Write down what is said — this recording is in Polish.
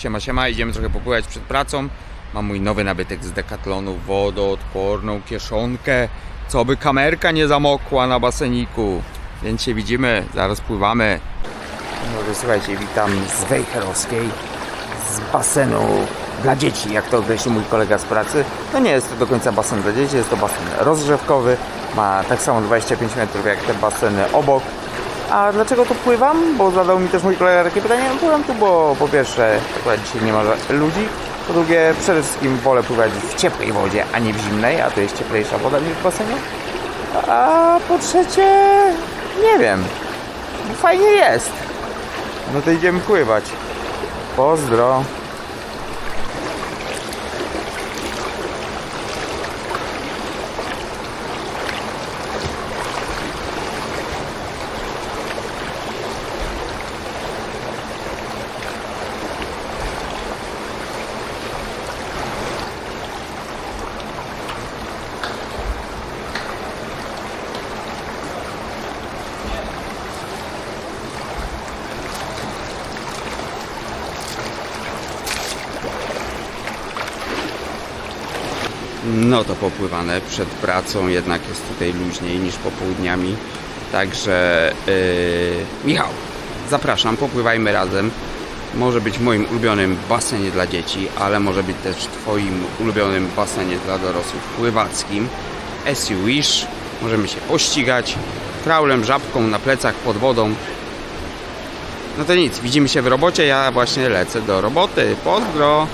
Siema, siema, idziemy trochę popływać przed pracą. Mam mój nowy nabytek z Decathlonu, wodoodporną kieszonkę, co by kamerka nie zamokła na baseniku. Więc się widzimy, zaraz pływamy. No słuchajcie, witam z Wejherowskiej, z basenu dla dzieci, jak to określił mój kolega z pracy. No nie jest to do końca basen dla dzieci, jest to basen rozgrzewkowy. Ma tak samo 25 metrów jak te baseny obok. A dlaczego tu pływam? Bo zadał mi też mój kolega takie pytanie. No, pływam tu, bo po pierwsze akurat dzisiaj nie ma ludzi. Po drugie, przede wszystkim wolę pływać w ciepłej wodzie, a nie w zimnej, a to jest cieplejsza woda niż w basenie. A po trzecie, nie wiem, fajnie jest. No to idziemy pływać. Pozdro. No to popływane przed pracą jednak jest tutaj luźniej niż popołudniami. Także yy, Michał, zapraszam, popływajmy razem. Może być moim ulubionym basenie dla dzieci, ale może być też Twoim ulubionym basenie dla dorosłych pływackim. As you wish. Możemy się pościgać. Kraulem, żabką na plecach pod wodą. No to nic, widzimy się w robocie. Ja właśnie lecę do roboty. Pozdro!